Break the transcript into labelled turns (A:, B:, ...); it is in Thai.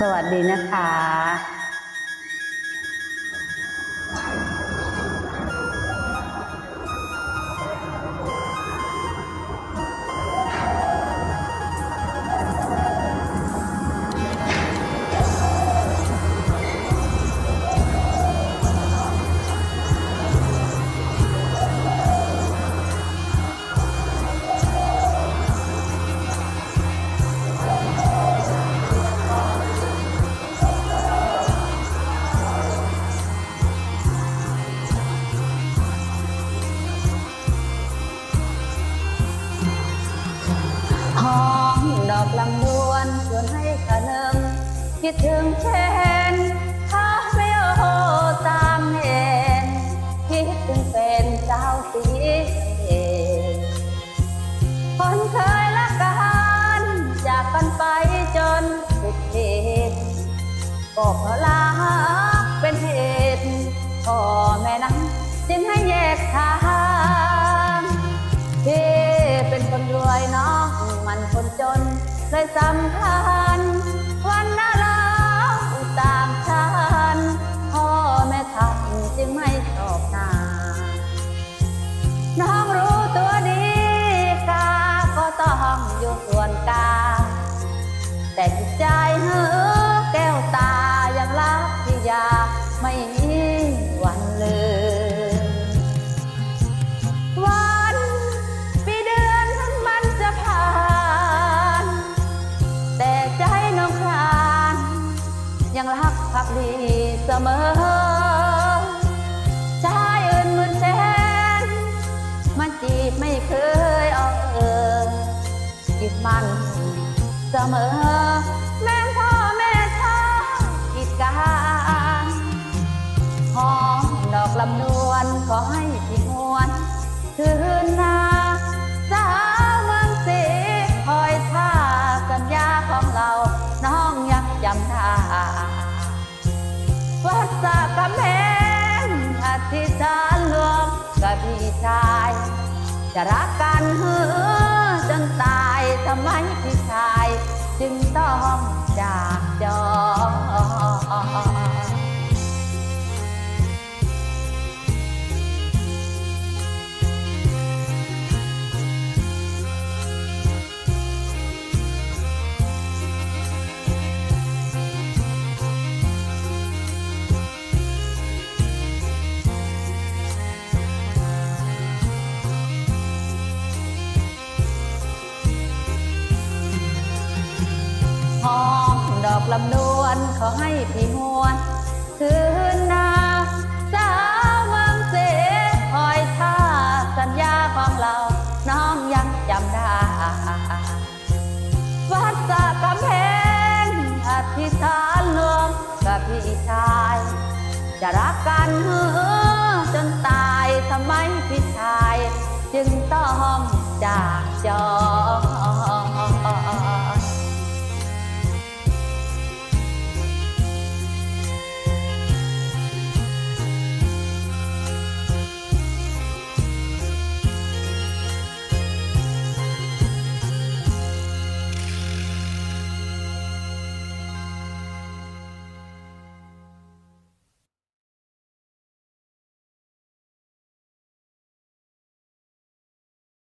A: สวัสดีนะคะ คิดถึงเช่นถ้าไม่โอตามเห็นคิดถึงเป็นเจ้าสีเอกคนเคยละกันจากกันไปจนสุดเหตุก็เพราะลาเป็นเหตุพ่อแม่นั้นจึงให้แยกทางพี่เป็นคนรวยน้องมันคนจนเลยสำคัญวันน่า มอชายอื่นหมื่นแสนมันจีบไม่เคยเอาเออจิตมันเสมอ แม่พ่อแม่ชอบกิจการหอมดอกลำนวนขอให้พี่มวนคืนนา ที่สารหลวงกับพี่ชาย จะรักกันเหือจน ลำดวนขอให้พี่หวนคืนนาสาวเมืองเสคอยท่าสัญญาของเรา น้องยังจำได้วัดสะกำแพงอธิษฐานลวงกับพี่ชาย จะรักกันเหือจนตายทำไมพี่ชาย จึงต้องจากจอ